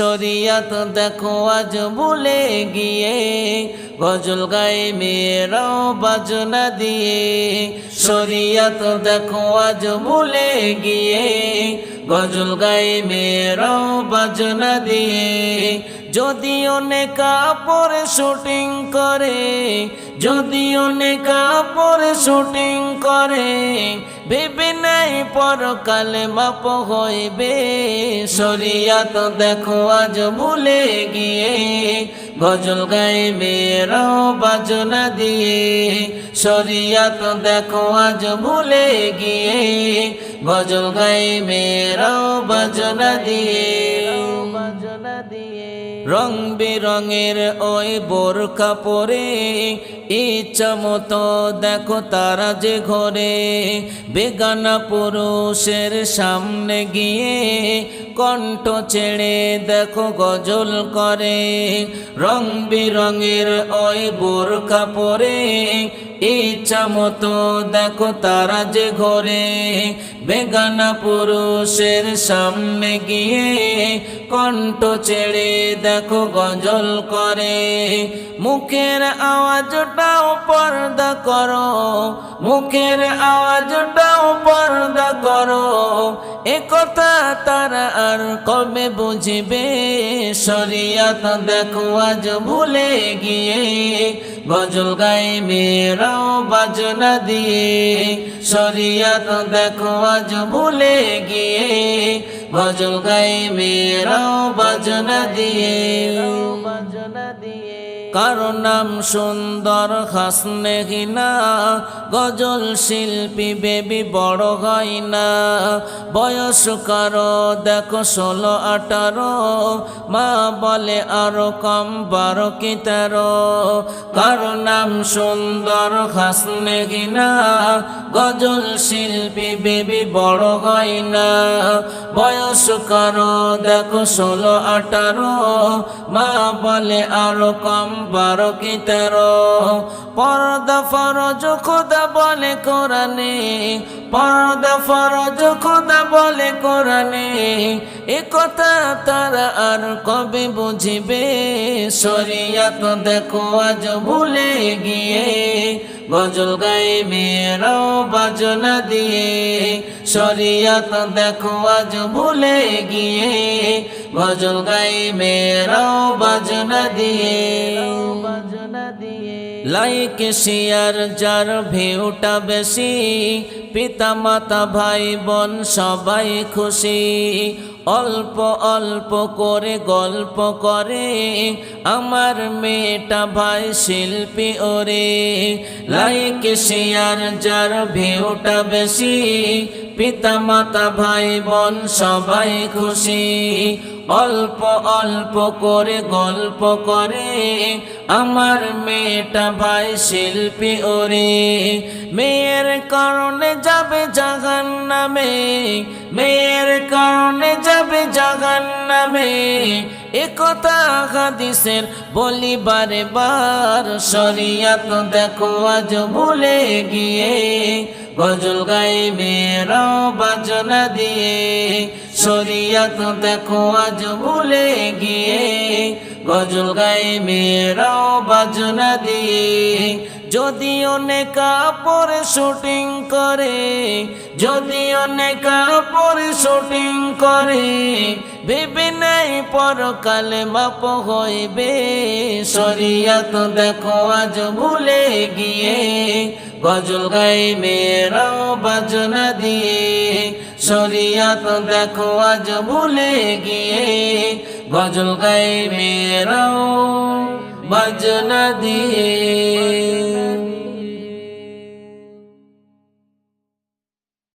শরিয়াত দেখো, আজ ভুলে গিয়ে গজল গায়ে মেয়েরাও বাজনা দিয়ে। শরিয়াত দেখো, আজ ভুলে গিয়ে গজল গায়ে মেয়েরাও বাজনা দিয়ে। যদি অনেক কাপড়ে শুটিং করে, যদি অনেক কাপড়ে শুটিং করে, ভেবে নাই পরকালে মাপ হইবে। শরিয়াত দেখো আজ ভুলে গিয়ে, গজল গায়ে মেয়েরাও বাজনা দিয়ে। শরিয়াত দেখো আজ ভুলে গিয়ে, গজল গায়ে মেয়েরাও বাজনা দিয়ে বাজনা দিয়ে। রং বেরঙের ওই বোরখা পরে, ইচ্ছা মতো দেখো তারা যে ঘরে। বেগানা পুরুষের সামনে গিয়ে কণ্ঠ ছেড়ে দেখো গজল করে। রং বেরঙের ওই বোরখা পরে, ইচ্ছা মতো দেখো তারা যে ঘরে। বেগানা পুরুষের সামনে গিয়ে কণ্ঠ ছেড়ে দেখো গজল করে। মুখের আওয়াজটাও পর্দা করো, মুখের আওয়াজটাও পর্দা করো। এ কথা তারা আর কবে বুঝবে? শরিয়াত দেখো আজ ভুলে গিয়ে। গজল গায়ে মেয়েরাও বাজনা দিয়ে। শরিয়াত দেখো আজ ভুলে গিয়ে। গজল গাই দিয়ে বাজনা দিয়ে। কারও নাম সুন্দর, হাসনে হিনা গজল শিল্পী বেবি বড় হয় না। বয়স কারও, দেখো ষোলো, আঠারো, মা বলে আরও কম, বারো কি তেরো। কারও নাম সুন্দর, হাসনে হিনা গজল শিল্পী বেবি বড় হয় না। বয়স কারও, দেখো ষোলো, আঠারো। মা বলে, আরও কম, বারো কি তেরো? পর্দা ফরজ, খোদা বলে কোরআনে। পর্দা ফরজ খোদা বলে কোরআনে, এ কথা তারা আর কবে বুঝিবে? শরিয়াত দেখো আজ ভুলে গিয়ে, গজল গায়ে মেয়েরাও বাজনা দিয়ে। শরিয়াত দেখো আজ ভুলে গিয়ে, গজল গায়ে মেয়েরাও বাজনা দিয়ে বাজনা দিয়ে। লাইক শেয়ার, যার ভিউটা বেশি পিতা মাতা ভাই বোন সবাই খুশি। অল্প অল্প করে গল্প করে, আমার মেয়েটা ভাই শিল্পী ওরে। লাইক শেয়ার, যার ভিউটা বেশি পিতা মাতা ভাই বোন সবাই খুশি। অল্প অল্প করে গল্প করে আমার মেয়েটা ভাই শিল্পী ওরে। মেয়ের কারণে যাবে জাগান নামে মেয়ের কারণে যাবে জাগান নামে এ কথা হাদিসের বলি বারে বার। শরিয়াত দেখো আজ ভুলে গিয়ে। গজল গাইবে রাও বাজনা দিয়ে শরিয়াত দেখো আজ ভুলে গিয়ে। গজল গাইবে রাও বাজনা দিয়ে যদি অনেক কাপড়ে শুটিং করে, যদি অনেক কাপড়ে শুটিং করে ভেবে নাই পরকালে মাপ হইবে। শরিয়াত দেখো আজ ভুলে গিয়ে, গজল গাই মেয়েরাও বাজনা দিয়ে। শরিয়াত দেখো আজ ভুলে গিয়ে, গজল গাই মেয়েরাও বাজনা দিয়ে।